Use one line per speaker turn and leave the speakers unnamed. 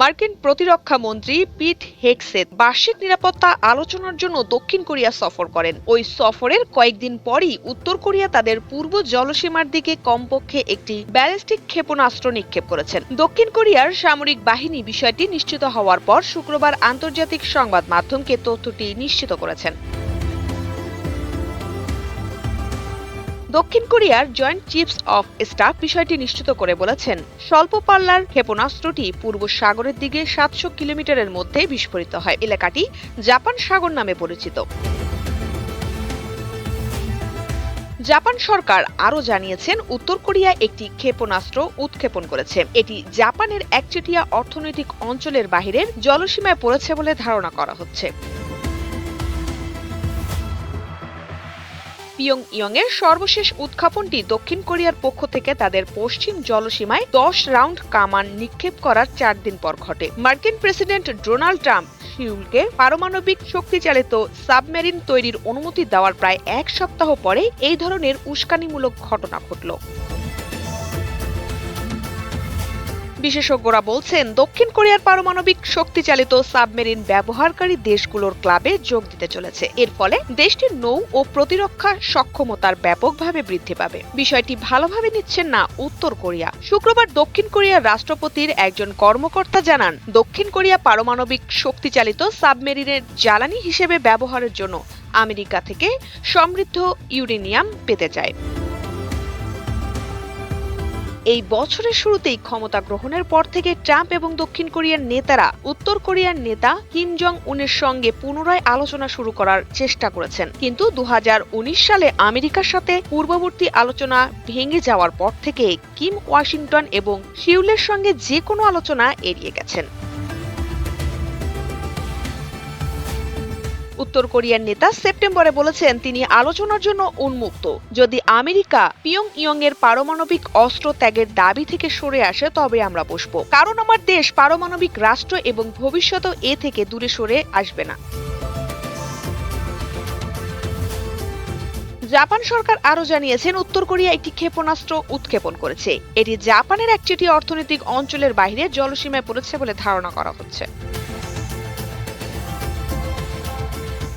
মার্কিন প্রতিরক্ষা মন্ত্রী পিট হেগসেট বার্ষিক নিরাপত্তা আলোচনার জন্য দক্ষিণ কোরিয়া সফর করেন। ওই সফরের কয়েকদিন পরই উত্তর কোরিয়া তাদের পূর্ব জলসীমার দিকে কমপক্ষে একটি ব্যালিস্টিক ক্ষেপণাস্ত্র নিক্ষেপ করেছেন। দক্ষিণ কোরিয়ার সামরিক বাহিনী বিষয়টি নিশ্চিত হওয়ার পর শুক্রবার আন্তর্জাতিক সংবাদ মাধ্যমকে তথ্যটি নিশ্চিত করেছেন। দক্ষিণ কোরিয়ার জয়েন্ট চিফস অফ স্টাফ বিষয়টি নিশ্চিত করে বলেছেন, স্বল্প পাল্লার ক্ষেপণাস্ত্রটি পূর্ব সাগরের দিকে সাতশো কিলোমিটারের মধ্যে বিস্ফোরিত হয়। এলাকাটি জাপান সাগর নামে পরিচিত। জাপান সরকার আরও জানিয়েছেন, উত্তর কোরিয়া একটি ক্ষেপণাস্ত্র উৎক্ষেপণ করেছে। এটি জাপানের একচেটিয়া অর্থনৈতিক অঞ্চলের বাহিরের জলসীমায় পড়েছে বলে ধারণা করা হচ্ছে। পিয়ং ইয়ং এর সর্বশেষ উৎক্ষেপণটি দক্ষিণ কোরিয়ার পক্ষ থেকে তাদের পশ্চিম জলসীমায় দশ রাউন্ড কামান নিক্ষেপ করার চার দিন পর ঘটে। মার্কিন প্রেসিডেন্ট ডোনাল্ড ট্রাম্প সিউলকে পারমাণবিক শক্তিচালিত সাবমেরিন তৈরির অনুমতি দেওয়ার প্রায় এক সপ্তাহ পরে এই ধরনের উস্কানিমূলক ঘটনা ঘটল। বিশেষজ্ঞরা বলছেন, দক্ষিণ কোরিয়ার পারমাণবিক শক্তিচালিত সাবমেরিন ব্যবহারকারী দেশগুলোর ক্লাবে যোগ দিতে চলেছে। এর ফলে দেশটির নৌ ও প্রতিরক্ষা সক্ষমতার ব্যাপকভাবে বৃদ্ধি পাবে। বিষয়টি ভালোভাবে নিচ্ছেন না উত্তর কোরিয়া। শুক্রবার দক্ষিণ কোরিয়ার রাষ্ট্রপতির একজন কর্মকর্তা জানান, দক্ষিণ কোরিয়া পারমাণবিক শক্তিচালিত সাবমেরিনের জ্বালানি হিসেবে ব্যবহারের জন্য আমেরিকা থেকে সমৃদ্ধ ইউরেনিয়াম পেতে চায়। এই বছরের শুরুতেই ক্ষমতা গ্রহণের পর থেকে ট্রাম্প এবং দক্ষিণ কোরিয়ার নেতারা উত্তর কোরিয়ার নেতা কিম জং উনের সঙ্গে পুনরায় আলোচনা শুরু করার চেষ্টা করেছেন। কিন্তু দু হাজার উনিশ সালে আমেরিকার সাথে পূর্ববর্তী আলোচনা ভেঙে যাওয়ার পর থেকে কিম ওয়াশিংটন এবং সিউলের সঙ্গে যে কোনো আলোচনা এড়িয়ে গেছেন। উত্তর কোরিয়ার নেতা সেপ্টেম্বরে বলেছেন তিনি আলোচনার জন্য উন্মুক্ত। যদি আমেরিকা পিয়ং ইয়ং এর পারমাণবিক অস্ত্র ত্যাগের দাবি থেকে সরে আসে, তবে আমরা বসবো। কারণ আমার দেশ পারমাণবিক রাষ্ট্র এবং ভবিষ্যতেও এ থেকে দূরে সরে আসবে না। জাপান সরকার আরও জানিয়েছেন, উত্তর কোরিয়া একটি ক্ষেপণাস্ত্র উৎক্ষেপণ করেছে। এটি জাপানের একচেটি অর্থনৈতিক অঞ্চলের বাইরে জলসীমায় পড়েছে বলে ধারণা করা হচ্ছে।